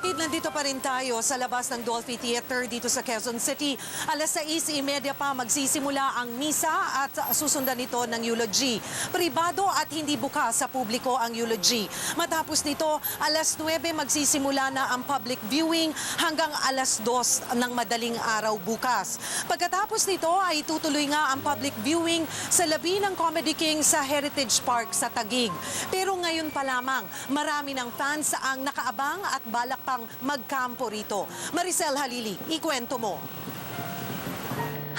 Kapatid, nandito pa rin tayo sa labas ng Dolphy Theater dito sa Quezon City. Alas 6.30 pa magsisimula ang misa at susundan nito ng eulogy. Pribado at hindi bukas sa publiko ang eulogy. Matapos nito, alas 9 magsisimula na ang public viewing hanggang alas 2 ng madaling araw bukas. Pagkatapos nito ay tutuloy nga ang public viewing sa labi ng Comedy King sa Heritage Park sa Taguig. Pero ngayon pa lamang, marami ng fans ang nakaabang at balak pang magkampo rito. Maricel Halili, ikwento mo.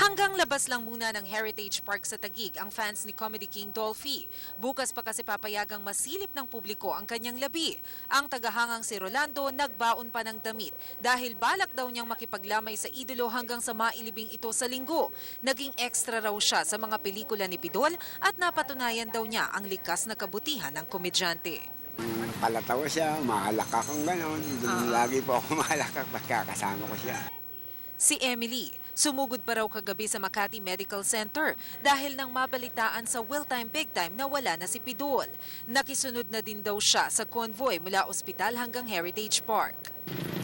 Hanggang labas lang muna ng Heritage Park sa Taguig ang fans ni Comedy King Dolphy. Bukas pa kasi papayagang masilip ng publiko ang kanyang labi. Ang tagahangang si Rolando nagbaon pa ng damit dahil balak daw niyang makipaglamay sa idolo hanggang sa mailibing ito sa linggo. Naging extra raw siya sa mga pelikula ni Pidol at napatunayan daw niya ang likas na kabutihan ng komedyante. Palatawa siya, mahalakak ang gano'n. Doon Lagi po ako mahalakak pagka kasama ko siya. Si Emily, sumugod pa raw kagabi sa Makati Medical Center dahil nang mabalitaan sa Will Time Big Time na wala na si Pidol. Nakisunod na din daw siya sa convoy mula ospital hanggang Heritage Park.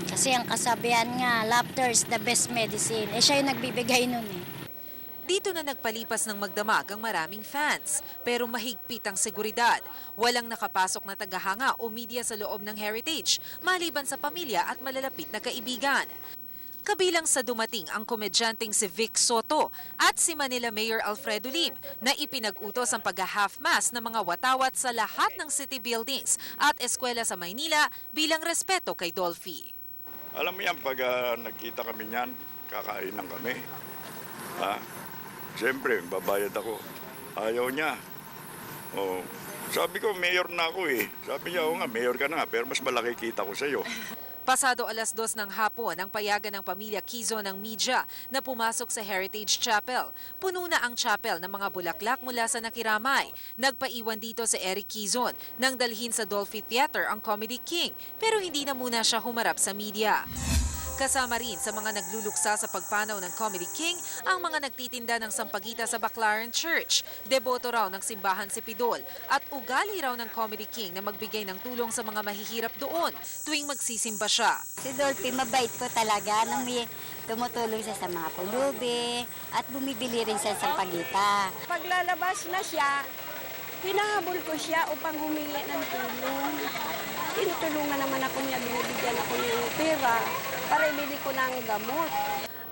Kasi ang kasabihan nga, laughter is the best medicine. Eh siya yung nagbibigay nun eh. Dito na nagpalipas ng magdamag ang maraming fans, pero mahigpit ang seguridad. Walang nakapasok na tagahanga o media sa loob ng Heritage, maliban sa pamilya at malalapit na kaibigan. Kabilang sa dumating ang komedyanteng si Vic Soto at si Manila Mayor Alfredo Lim na ipinag-utos ang pag-half mass ng mga watawat sa lahat ng city buildings at eskwela sa Maynila bilang respeto kay Dolphy. Alam mo yan, pag ah, nagkita kami niyan, kakainan kami. Ha? Siyempre, babayad ako. Ayaw niya. Oh, sabi ko, mayor na ako eh. Sabi niya, oo nga, mayor ka na, pero mas malaki kita ko sa'yo. Pasado alas dos ng hapon ang payagan ng pamilya Kizo ng media na pumasok sa Heritage Chapel. Puno na ang chapel ng mga bulaklak mula sa nakiramay. Nagpaiwan dito si Eric Kizon nang dalhin sa Dolphy Theater ang Comedy King pero hindi na muna siya humarap sa media. Kasama rin sa mga nagluluksa sa pagpanaw ng Comedy King ang mga nagtitinda ng sampagita sa Baclaran Church. Deboto raw ng simbahan si Pidol at ugali raw ng Comedy King na magbigay ng tulong sa mga mahihirap doon tuwing magsisimba siya. Si Dolphy, mabait po talaga. Nang may tumutulong siya sa mga pulubi at bumibili rin siya sa pagita. Paglalabas na siya, hinahabol ko siya upang humingi ng tulong. Tinutulungan naman ako niya, binibigyan ako ng pera para ibili ko ng gamot.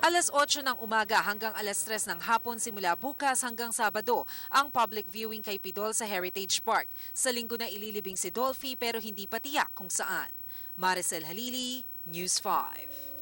Alas 8 ng umaga hanggang alas 3 ng hapon simula bukas hanggang Sabado ang public viewing kay Pidol sa Heritage Park. Sa linggo na ililibing si Dolphy pero hindi pa tiyak kung saan. Maricel Halili, News 5.